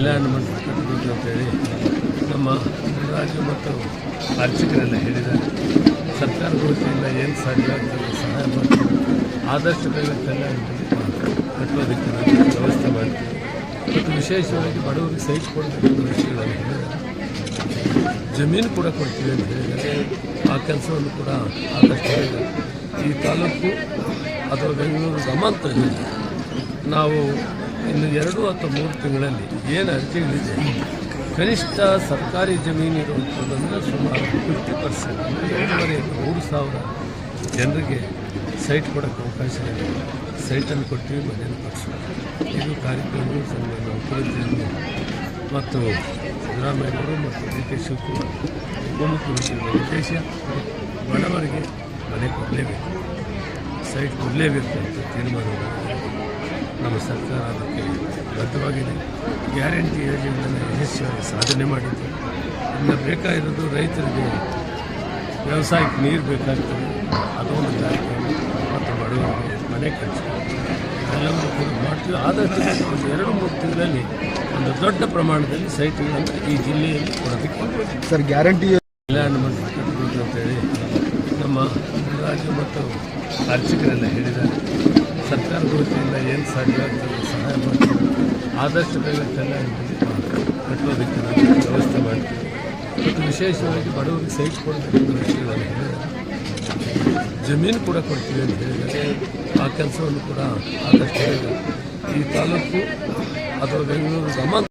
ಕಲ್ಯಾಣ ಮಂಟಪ ಕಟ್ಟಬೇಕು ಅಂತೇಳಿ ನಮ್ಮ ರಾಜ್ಯ ಮತ್ತು ಅರ್ಚಕರೆಲ್ಲ ಹೇಳಿದ್ದಾರೆ. ಸರ್ಕಾರದ ವತಿಯಿಂದ ಏನು ಸಾಧ್ಯ ಆಗ್ತದೆ ಸಹಾಯ ಮಾಡ್ತೀವಿ. ಆದಷ್ಟು ಬೇಗ ಕಲ್ಯಾಣ ಮಂಟಪ ಕಟ್ಟೋದಕ್ಕೆ ನಾವು ವ್ಯವಸ್ಥೆ ಮಾಡ್ತೀವಿ. ಮತ್ತು ವಿಶೇಷವಾಗಿ ಬಡವರಿಗೆ ಸೈಟ್ ವಿಷಯಗಳನ್ನು ಹೇಳಿದ್ದಾರೆ ಜಮೀನು ಕೂಡ ಕೊಡ್ತೀವಿ ಅಂತ ಹೇಳಿದರೆ ಆ ಕೆಲಸವನ್ನು ಕೂಡ ಆದಷ್ಟು ಬೇಗ ಈ ತಾಲೂಕು ಅಥವಾ ಬೆಂಗಳೂರು ಗ್ರಾಮಾಂತರ ನಾವು ಇನ್ನು ಎರಡು ಅಥವಾ ಮೂರು ತಿಂಗಳಲ್ಲಿ ಏನು ಅರ್ಜಿಗಳಿದೆ? ಕನಿಷ್ಠ ಸರ್ಕಾರಿ ಜಮೀನು ಇರುವಂಥದ್ದಂದರೆ ಸುಮಾರು ಫಿಫ್ಟಿ ಪರ್ಸೆಂಟ್ ಎರಡೂವರೆ ಮೂರು ಸಾವಿರ ಜನರಿಗೆ ಸೈಟ್ ಕೊಡೋಕ್ಕೆ ಅವಕಾಶ ಇದೆ. ಸೈಟನ್ನು ಕೊಡ್ತೀವಿ, ಮನೆಯನ್ನು ಕಟ್ಸ್ತೀವಿ ಇದು ಕಾರ್ಯಕ್ರಮಗಳು ಸನ್ಮಾನ್ಯ ಮುಖ್ಯಮಂತ್ರಿಗಳು ಮತ್ತು ಸಿದ್ದರಾಮಯ್ಯವರು ಮತ್ತು ಡಿ ಕೆ ಶಿವಕುಮಾರ್ ಉಪಮುಖ್ಯಮಂತ್ರಿಗಳ ಉದ್ದೇಶ ಬಡವರಿಗೆ ಮನೆ ಕೊಡಲೇಬೇಕು. ಸೈಟ್ ಕೊಡಲೇಬೇಕು ಅಂತ ತೀರ್ಮಾನ ಮಾಡಿದ್ದಾರೆ. ನಮ್ಮ ಸರ್ಕಾರ ಅದಕ್ಕೆ ಬದ್ಧವಾಗಿದೆ. ಗ್ಯಾರಂಟಿ ಯೋಜನೆಗಳನ್ನು ಯಶಸ್ವಿಯಾಗಿ ಸಾಧನೆ ಮಾಡಿದ್ದು. ಇನ್ನು ಬೇಕಾಗಿರೋದು ರೈತರಿಗೆ ವ್ಯವಸಾಯಕ್ಕೆ ನೀರು ಬೇಕಾಗ್ತದೆ. ಅದೊಂದು ಕಾರ್ಯಕ್ರಮ ಮತ್ತು ಬಡವರಿಗೆ ಮನೆ ಕೆಲಸ ಎಲ್ಲವನ್ನೂ ಕೂಡ ಮಾಡ್ತೀವಿ. ಆದಷ್ಟು ಒಂದು ಎರಡು ಮೂರು ತಿಂಗಳಲ್ಲಿ ಒಂದು ದೊಡ್ಡ ಪ್ರಮಾಣದಲ್ಲಿ ಸೈಟ್ಗಳನ್ನು ಈ ಜಿಲ್ಲೆಯಲ್ಲಿ ಕೊಡೋದಕ್ಕೆ ಸರ್ ಗ್ಯಾರಂಟಿ ಕಲ್ಯಾಣ ಮಂಟಪ ಕಟ್ಟಬೇಕು ಅಂತೇಳಿ ನಮ್ಮ ರಾಜ್ಯ ಮತ್ತು ಅರ್ಚಕರೆಲ್ಲ ಹೇಳಿದ್ದಾರೆ. ಸರ್ಕಾರದ ವತಿಯಿಂದ ಏನು ಸಾಧ್ಯ ಸಹಾಯ ಮಾಡ್ತೀವಿ. ಆದಷ್ಟು ಬೇಗ ಚೆನ್ನಾಗಿ ಕಟ್ಟೋದಕ್ಕೆ ವ್ಯವಸ್ಥೆ ಮಾಡ್ತೀವಿ. ಮತ್ತು ವಿಶೇಷವಾಗಿ ಬಡವರಿಗೆ ಸೈಟ್ ಕೊಡಬೇಕು ಜಮೀನು ಕೂಡ ಕೊಡ್ತೀವಿ ಅಂತ ಹೇಳಿದರೆ ಆ ಕೆಲಸವನ್ನು ಕೂಡ ಆದಷ್ಟು ಈ ತಾಲೂಕು ಅಥವಾ ಬೆಂಗಳೂರು ಗ್ರಾಮಾಂತರ